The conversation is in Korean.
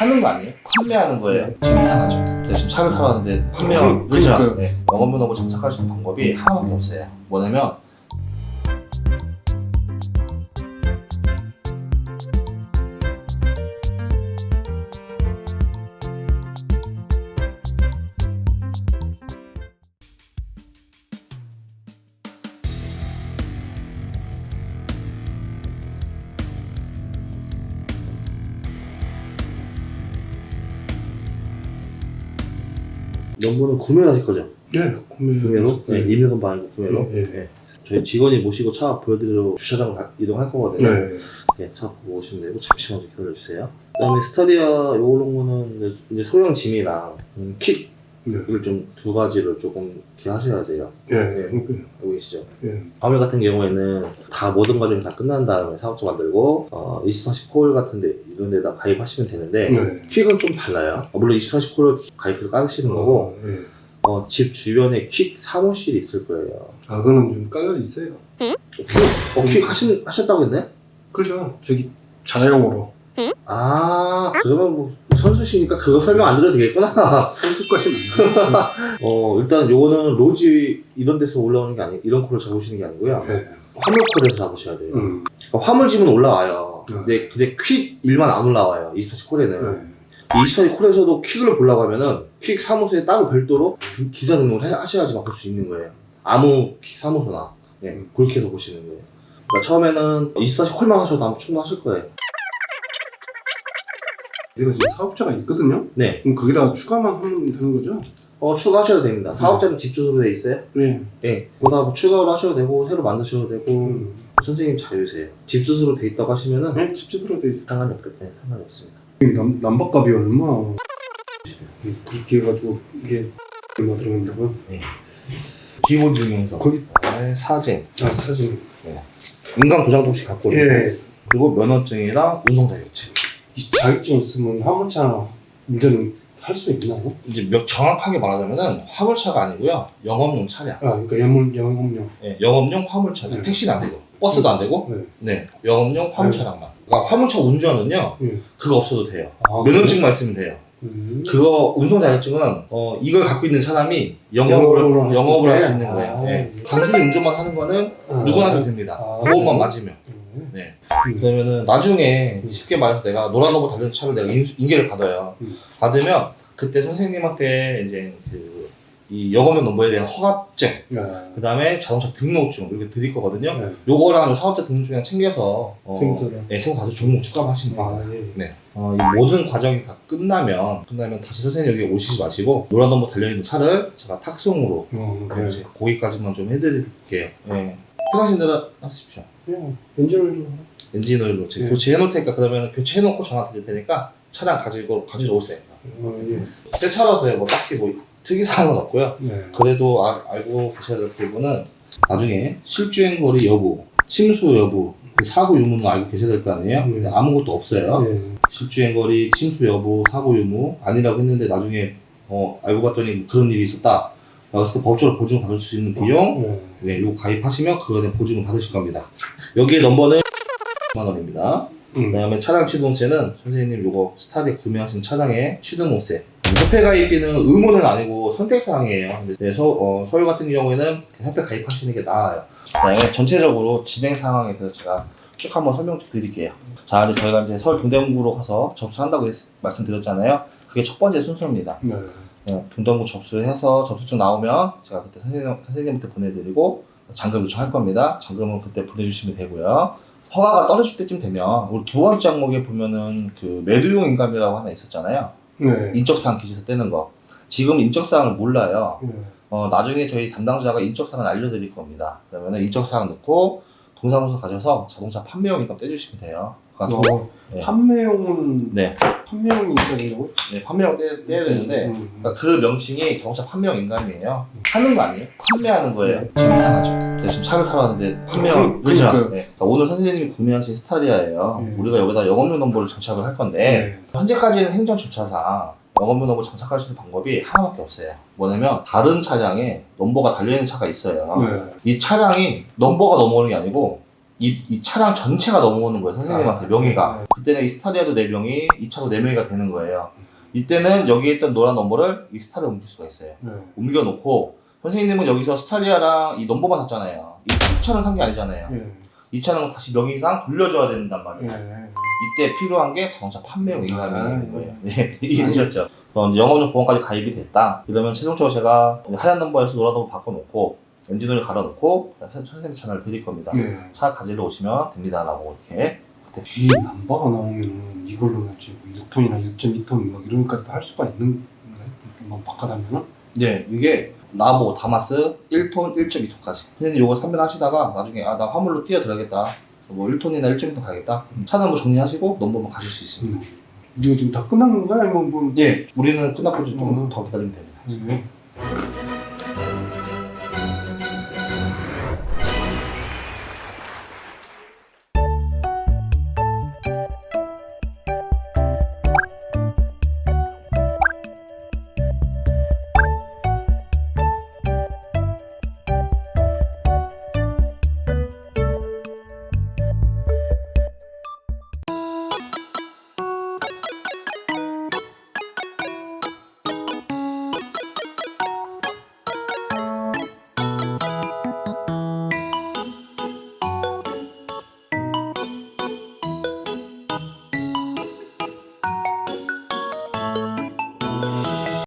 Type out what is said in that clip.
하는 거 아니에요? 판매하는 거예요. 지금 이상하죠. 지금 차를 판매가 그- 그죠? 네. 넘버 장착할 수 있는 방법이 하나밖에 없어요. 뭐냐면 연보는 구매하실 거죠? 예, 구매. 구매로? 네, 임의선 말고 구매로? 예, 예. 네. 저희 직원이 모시고 차 보여드리러 주차장 가- 이동할 거거든요. 네. 네, 차 보고 오시면 되고 잠시만 좀 기다려주세요. 그다음에 스타디아 요런 거는 이제- 이제 소형 짐이랑 음, 킥을 네. 좀 두 가지를 조금 이렇게 하셔야 돼요. 예, 네. 그, 알고 계시죠? 예. 화물 같은 경우에는 다 모든 과정이 다 끝난 다음에 사업자 만들고 어, 24시 콜 같은데 이런 데다 가입하시면 되는데 네. 퀵은 좀 달라요. 어, 물론 24시 콜을 가입해서 까시는 거고 어, 예. 어, 집 주변에 퀵 사무실이 있을 거예요. 아, 그거는 좀 깔려 있어요. 어, 퀵 하신, 하셨다고 했네? 그죠? 저기 자영으로. 아, 그러면 뭐 선수시니까 그거 설명 안 드려도 되겠구나. 선수까지는 아니고. 어, 일단 요거는 로지 이런 데서 올라오는 게 아니, 이런 콜을 잡으시는 게 아니고요. 예. 화물콜에서 잡으셔야 돼요. 음. 그러니까 화물집은 올라와요. 네. 근데, 근데 퀵 일만 안 올라와요. 24시 콜에는. 네. 24시 콜에서도 퀵을 보려고 하면은 퀵 사무소에 따로 별도로 기사 등록을 해- 하셔야지만 볼 수 있는 거예요. 아무 퀵 사무소나. 네, 음. 그렇게 해서 보시는 거예요. 그러니까 처음에는 24시 콜만 하셔도 아마 충분하실 거예요. 내가 지금 사업자가 있거든요? 네. 그럼 거기다가 추가만 하면 되는 거죠? 어, 추가하셔도 됩니다. 사업자는 집 주소로 돼 있어요? 네. 네. 거기다 뭐 추가로 하셔도 되고, 새로 만드셔도 되고, 음. 선생님 자유세요. 집 주소로 돼 있다고 하시면은 네, 집주소로 돼 있어. 상관이 없겠, 네, 상관이 없습니다. 남, 남박값이 얼마? 음, 그렇게 해가지고 이게 얼마 들어간다고요? 기본 증명서, 거기- 그다음에 사진, 아, 사진. 인감 도장도 혹시 갖고 오세요? 예. 그리고 면허증이랑 운송 자격증. 이 자격증 있으면 화물차 운전은 할 수 있나요? 이제 몇 정확하게 말하자면은 화물차가 아니고요 영업용 차량. 아, 그러니까 영문 영업용. 네, 영업용 화물차. 네. 택시는 안 되고 버스도 안 되고. 네. 네, 영업용 화물차량만. 그러니까 화물차 운전은요 네. 그거 없어도 돼요. 아, 면허증만 있으면 돼요. 음. 그거 운송 자격증은 어 이걸 갖고 있는 사람이 영업을 영업을 할수 영업을 할수 있게? 있는 거예요. 아. 네. 단순히 운전만 하는 거는 아. 누구나 해도 됩니다. 아. 보험만 맞으면. 음. 네. 음. 그러면은 나중에 음. 쉽게 말해서 내가 노란 로버 달린 차를 내가 인, 인계를 받아요. 음. 받으면 그때 선생님한테 이제 그 이 영업용 넘버에 대한 허가증, 네. 그 다음에 자동차 등록증 이렇게 드릴 거거든요. 네. 요거랑 요 사업자 등록증이랑 챙겨서 어, 생소를. 네, 생과도 종목 추가하시면 됩니다. 아, 예. 네. 어, 이 모든 과정이 다 끝나면 끝나면 다시 선생님 여기 오시지 마시고 노란 넘버 달려 있는 차를 제가 탁송으로 어, 네. 네. 이제 거기까지만 좀 해드릴게요. 네. 편하신 대로 하십시오. 그냥 엔진을 엔진 오일로 네. 교체해 놓을 테니까 그러면 교체해 놓고 전화 드릴 테니까 차량 가지고 가지러 오세요. 어, 예. 새 차라서요 뭐 딱히 뭐 특이사항은 없고요. 네. 그래도 아- 알고 계셔야 될 부분은 나중에 실주행 거리 여부, 침수 여부, 그 사고 유무는 알고 계셔야 될 거 아니에요? 네. 근데 아무것도 없어요. 예. 실주행 거리, 침수 여부, 사고 유무 아니라고 했는데 나중에 어, 알고 봤더니 그런 일이 있었다. 그래서 법적으로 보증을 받을 수 있는 비용, 예. 네, 요거 가입하시면 그거에 대한 보증을 받으실 겁니다. 여기에 넘버는 10만 원입니다. 음. 그다음에 차량 취등세는 선생님 요거 스타디 구매하신 차량의 취등세. 협회 가입비는 의무는 아니고 선택사항이에요. 근데 네, 서, 어, 서울 같은 경우에는 협회 가입하시는 게 나아요. 그다음에 전체적으로 진행 상황에 대해서 제가 쭉 한번 설명 좀 드릴게요. 자, 이제 저희가 이제 서울 동대문구로 가서 접수한다고 했- 말씀드렸잖아요. 그게 첫 번째 순서입니다. 네. 네, 동대문구 접수해서 접수증 나오면 제가 그때 선생님, 선생님한테 보내드리고 잔금 요청할 겁니다. 잔금은 그때 보내주시면 되고요. 허가가 떨어질 때쯤 되면 우리 두 번째 항목에 보면은 그 매도용 인감이라고 하나 있었잖아요. 네. 인적사항 기재서 떼는 거. 지금 인적사항을 몰라요. 예. 어, 나중에 저희 담당자가 인적사항을 알려드릴 겁니다. 그러면은 인적사항 넣고 동사무소 가셔서 자동차 판매용 인감 떼주시면 돼요. 그러니까 어, 네. 판매용은 네, 판매용이 있어야 된다고? 네 판매용 떼, 떼야 되는데 음. 그러니까 그 명칭이 자동차 판매용 인감이에요. 하는 거 아니에요? 판매하는 거예요. 네. 지금 이상하죠. 내가 지금 차를 사러 왔는데 판매용 그- 그죠? 그러니까요. 네. 그러니까 오늘 선생님이 구매하신 스타리아예요. 네. 우리가 여기다 영업용 넘버를 장착을 할 건데 네. 현재까지는 행정 절차상 영업용 넘버 장착할 수 있는 방법이 하나밖에 없어요. 뭐냐면 다른 차량에 넘버가 달려있는 차가 있어요. 네. 이 차량이 넘버가 넘어오는 게 아니고 이, 이 차량 전체가 넘어오는 거예요 선생님한테 아, 명의가 네. 그때는 이 스타리아도 4명이 이 차도 4명이가 되는 거예요 이때는 여기에 있던 노란 넘버를 이 스타리아 옮길 수가 있어요 네. 옮겨놓고 선생님은 여기서 스타리아랑 이 넘버만 샀잖아요 이, 이 차는 산 게 아니잖아요 예. 이 차는 다시 명의상 돌려줘야 된단 말이에요 예. 이때 필요한 게 자동차 판매 인감이 아, 있는 거예요. 네, 이게 되셨죠. 어, 이제 영업용 보험까지 가입이 됐다. 이러면 최종적으로 제가 하얀 넘버에서 노란 넘버 바꿔놓고 엔진오일 갈아놓고 선생님 전화를 드릴 겁니다. 예. 차 가지러 오시면 됩니다라고 이렇게. 이 남바가 나오면은 이걸로는 지금 1톤이나 1.2톤 막 이런 것까지 다 할 수가 있는 건가요? 뭐 바꿔다면은? 네, 이게 나보 다마스 1톤, 1.2톤까지. 선생님 요거 선별하시다가 나중에 아 나 화물로 뛰어들어야겠다. 뭐 1톤이나 1.2톤 가겠다. 차는 뭐 정리하시고 넘버만 가실 수 있습니다. 음. 이거 지금 다 끝난 건가요? 아니면 뭐 예, 우리는 끝났고 좀 음. 더 기다리면 됩니다. 예.